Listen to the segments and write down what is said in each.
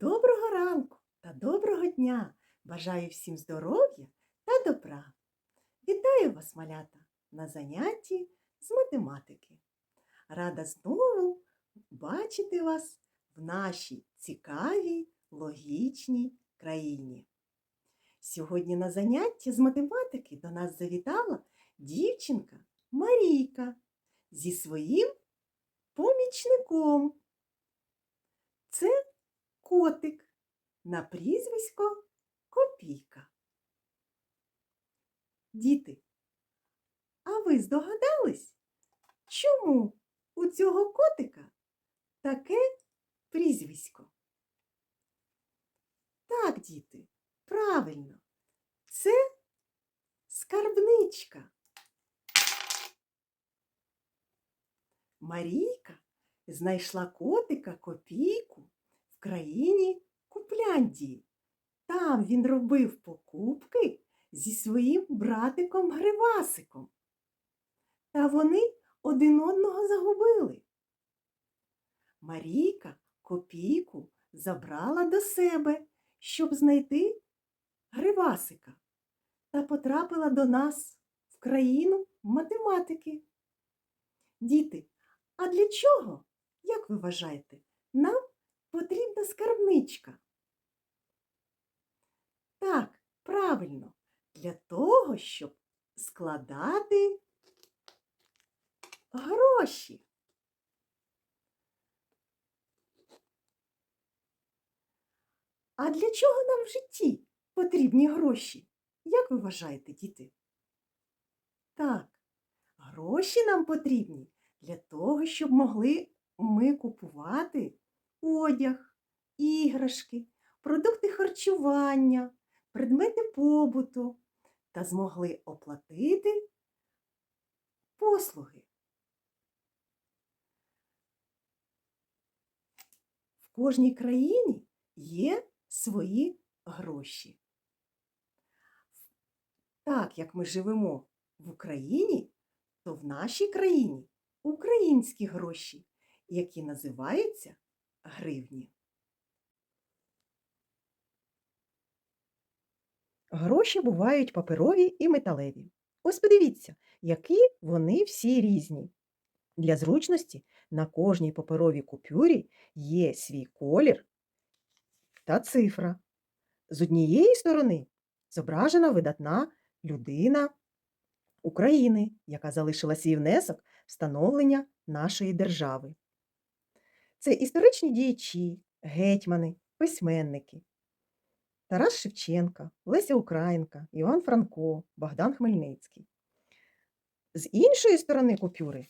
Доброго ранку та доброго дня! Бажаю всім здоров'я та добра. Вітаю вас, малята, на занятті з математики. Рада знову бачити вас в нашій цікавій логічній країні. Сьогодні на занятті з математики до нас завітала дівчинка Марійка зі своїм помічником. Це котик на прізвисько Копійка. Діти, а ви здогадались, чому у цього котика таке прізвисько? Так, діти, правильно, це скарбничка. Марійка знайшла котика копійку в країні Купляндії. Там він робив покупки зі своїм братиком Гривасиком. Та вони один одного загубили. Марійка копійку забрала до себе, щоб знайти Гривасика, та потрапила до нас в країну математики. Діти, а для чого, як ви вважаєте, нам потрібна скарбничка? Так, правильно, для того, щоб складати гроші. А для чого нам в житті потрібні гроші? Як ви вважаєте, діти? Так, гроші нам потрібні для того, щоб могли ми купувати одяг, іграшки, продукти харчування, предмети побуту та змогли оплатити послуги. В кожній країні є свої гроші. Так як ми живемо в Україні, то в нашій країні українські гроші, які називаються гривні. Гроші бувають паперові і металеві. Ось подивіться, які вони всі різні. Для зручності на кожній паперовій купюрі є свій колір та цифра. З однієї сторони зображена видатна людина України, яка залишила свій внесок в становлення нашої держави. Це історичні діячі, гетьмани, письменники. Тарас Шевченка, Леся Українка, Іван Франко, Богдан Хмельницький. З іншої сторони купюри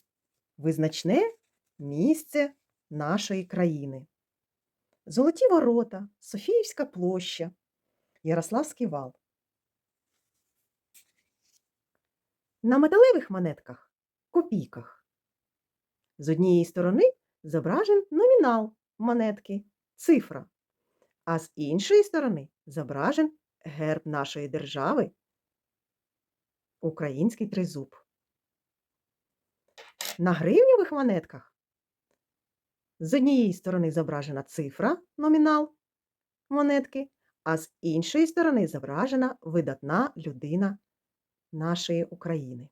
визначне місце нашої країни. Золоті ворота, Софіївська площа, Ярославський вал. На металевих монетках копійках. З однієї сторони зображен номінал монетки, цифра, а з іншої сторони зображен герб нашої держави Український тризуб. На гривневих монетках з однієї сторони зображена цифра, номінал монетки, а з іншої сторони зображена видатна людина нашої України.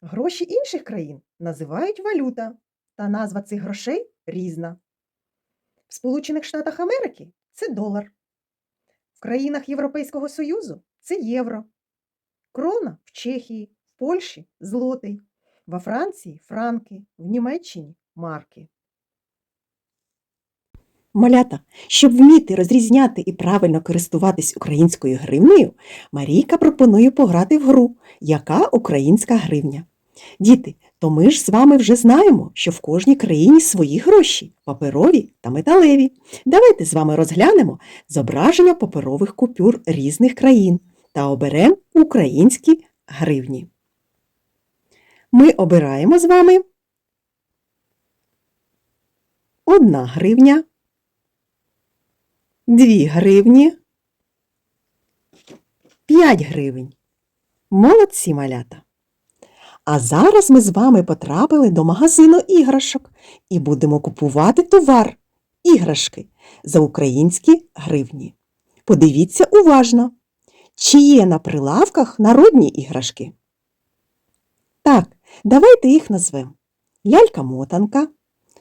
Гроші інших країн називають валюта, та назва цих грошей різна. В Сполучених Штатах Америки це долар. В країнах Європейського Союзу це євро. Крона в Чехії, в Польщі злотий, во Франції франки, в Німеччині марки. Малята, щоб вміти розрізняти і правильно користуватись українською гривнею, Марійка пропонує пограти в гру Яка українська гривня? Діти, то ми ж з вами вже знаємо, що в кожній країні свої гроші паперові та металеві. Давайте з вами розглянемо зображення паперових купюр різних країн та оберемо українські гривні. Ми обираємо з вами одна гривня, дві гривні, п'ять гривень. Молодці малята! А зараз ми з вами потрапили до магазину іграшок, і будемо купувати товар, іграшки за українські гривні. Подивіться уважно, чи є на прилавках народні іграшки. Так, давайте їх назвемо. Лялька-мотанка,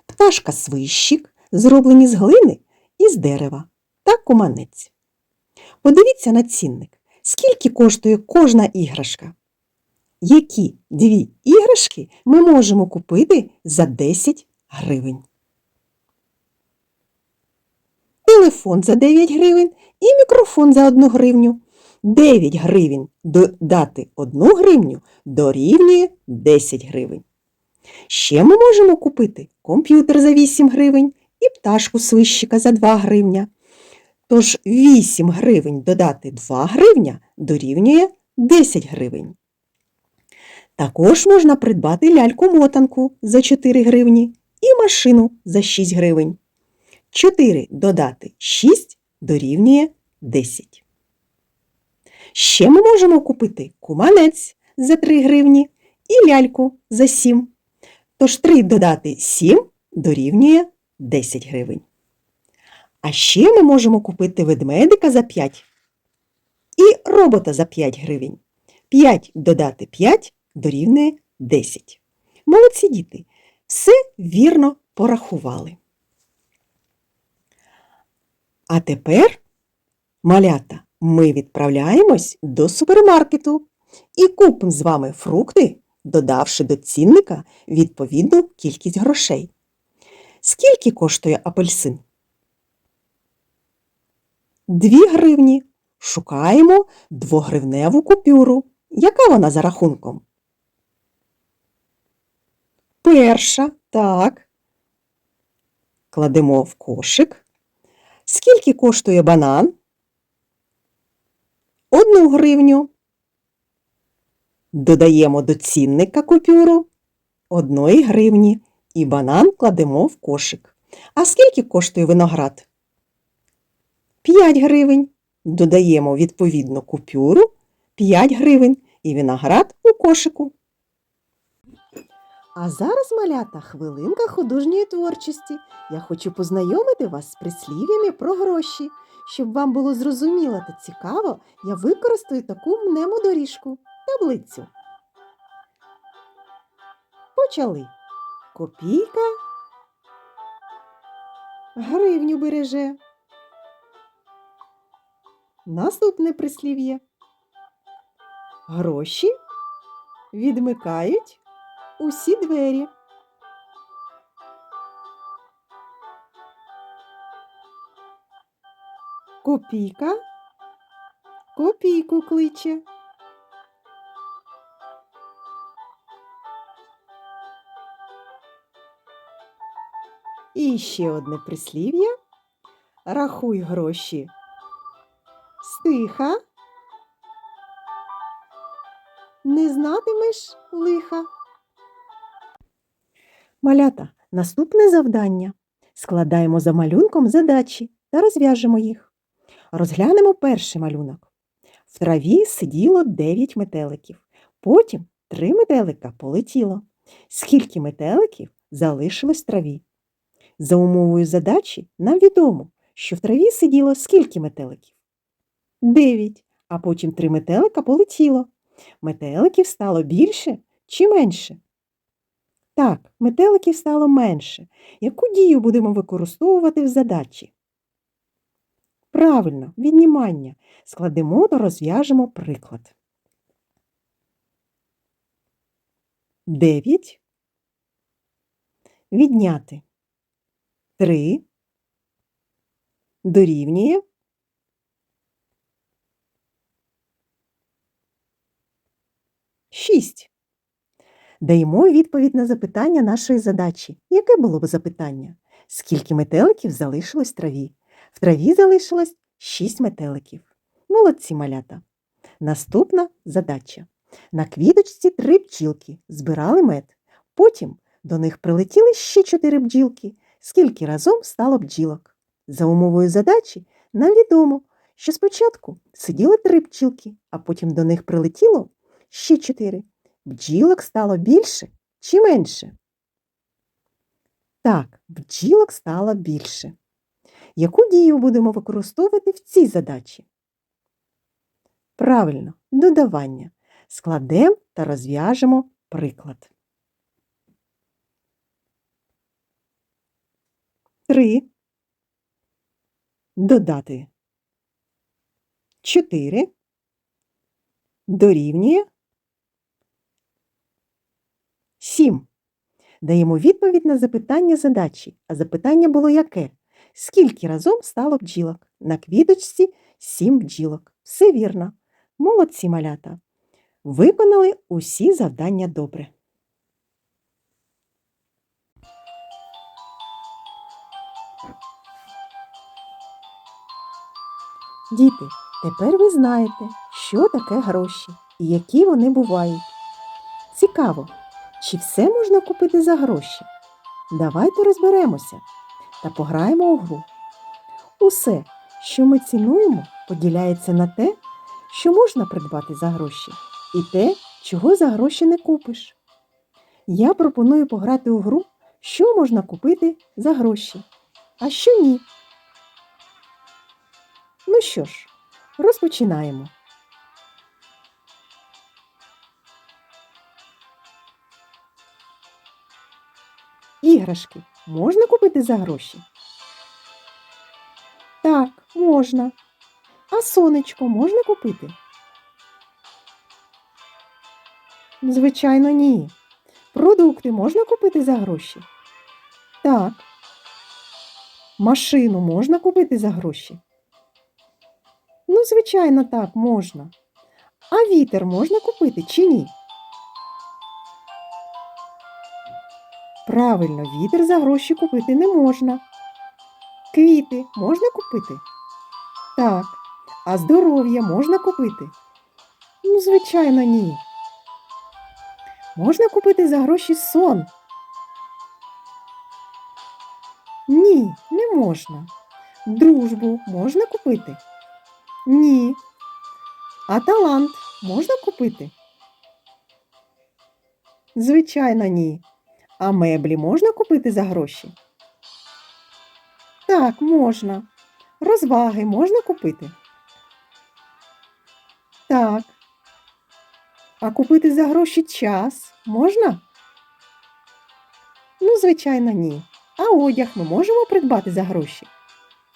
пташка-свищик, зроблені з глини і з дерева та куманець. Подивіться на цінник, скільки коштує кожна іграшка. Які дві іграшки ми можемо купити за 10 гривень? Телефон за 9 гривень і мікрофон за 1 гривню. 9 гривень додати 1 гривню дорівнює 10 гривень. Ще ми можемо купити комп'ютер за 8 гривень і пташку свищика за 2 гривня. Тож 8 гривень додати 2 гривня дорівнює 10 гривень. Також можна придбати ляльку-мотанку за 4 гривні і машину за 6 гривень. 4 додати 6 дорівнює 10. Ще ми можемо купити куманець за 3 гривні і ляльку за 7. Тож 3 додати 7 дорівнює 10 гривень. А ще ми можемо купити ведмедика за 5 і робота за 5 гривень. 5 додати 5 дорівнює 10. Молодці діти, все вірно порахували. А тепер, малята, ми відправляємось до супермаркету і купимо з вами фрукти, додавши до цінника відповідну кількість грошей. Скільки коштує апельсин? 2 гривні. Шукаємо двогривневу купюру. Яка вона за рахунком? Перша, так. Кладемо в кошик. Скільки коштує банан? Одну гривню. Додаємо до цінника купюру одної гривні і банан кладемо в кошик. А скільки коштує виноград? 5 гривень. Додаємо відповідну купюру 5 гривень і виноград у кошику. А зараз, малята, хвилинка художньої творчості. Я хочу познайомити вас з прислів'ями про гроші. Щоб вам було зрозуміло та цікаво, я використаю таку мнемодоріжку таблицю. Почали. Копійка гривню береже. Наступне прислів'я. Гроші відмикають усі двері. Копійка копійку кличе. І ще одне прислів'я. Рахуй гроші стиха. Не знатимеш лиха. Малята, наступне завдання. Складаємо за малюнком задачі та розв'яжемо їх. Розглянемо перший малюнок. В траві сиділо 9 метеликів. Потім три метелика полетіло. Скільки метеликів залишилось в траві? За умовою задачі нам відомо, що в траві сиділо скільки метеликів? Дев'ять, а потім три метелика полетіло. Метеликів стало більше чи менше? Так, метеликів стало менше. Яку дію будемо використовувати в задачі? Правильно, віднімання. Складемо та розв'яжемо приклад. 9 відняти 3 дорівнює 6. Даємо відповідь на запитання нашої задачі. Яке було б запитання? Скільки метеликів залишилось в траві? В траві залишилось 6 метеликів. Молодці малята. Наступна задача. На квіточці три бджілки збирали мед. Потім до них прилетіли ще чотири бджілки. Скільки разом стало бджілок? За умовою задачі нам відомо, що спочатку сиділи три бджілки, а потім до них прилетіло ще чотири. Бджілок стало більше чи менше? Так, бджілок стало більше. Яку дію будемо використовувати в цій задачі? Правильно, додавання. Складемо та розв'яжемо приклад. 3 додати 4 дорівнює 7. Даємо відповідь на запитання задачі. А запитання було яке? Скільки разом стало бджілок? На квіточці 7 бджілок. Все вірно. Молодці малята. Виконали усі завдання добре. Діти, тепер ви знаєте, що таке гроші і які вони бувають. Цікаво, чи все можна купити за гроші? Давайте розберемося та пограємо у гру. Усе, що ми цінуємо, поділяється на те, що можна придбати за гроші, і те, чого за гроші не купиш. Я пропоную пограти у гру, що можна купити за гроші, а що ні. Ну що ж, розпочинаємо. Іграшки можна купити за гроші? Так, можна. А сонечко можна купити? Звичайно, ні. Продукти можна купити за гроші? Так. Машину можна купити за гроші? Ну, звичайно, так, можна. А вітер можна купити чи ні? Правильно, вітер за гроші купити не можна. Квіти можна купити? Так. А здоров'я можна купити? Ну, звичайно, ні. Можна купити за гроші сон? Ні, не можна. Дружбу можна купити? Ні. А талант можна купити? Звичайно, ні. А меблі можна купити за гроші? Так, можна. Розваги можна купити? Так. А купити за гроші час можна? Ну, звичайно, ні. А одяг ми можемо придбати за гроші?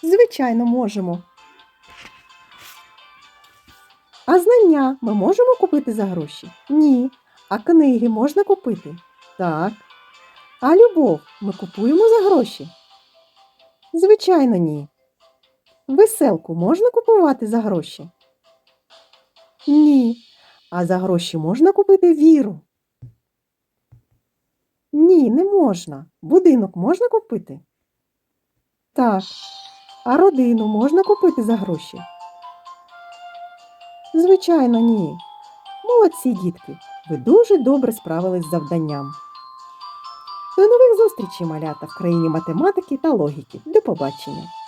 Звичайно, можемо. А знання ми можемо купити за гроші? Ні. А книги можна купити? Так. А любов ми купуємо за гроші? Звичайно, ні. Веселку можна купувати за гроші? Ні. А за гроші можна купити віру? Ні, не можна. Будинок можна купити? Так. А родину можна купити за гроші? Звичайно, ні. Молодці, дітки. Ви дуже добре справились з завданням. До нових зустрічей, малята, в країні математики та логіки. До побачення!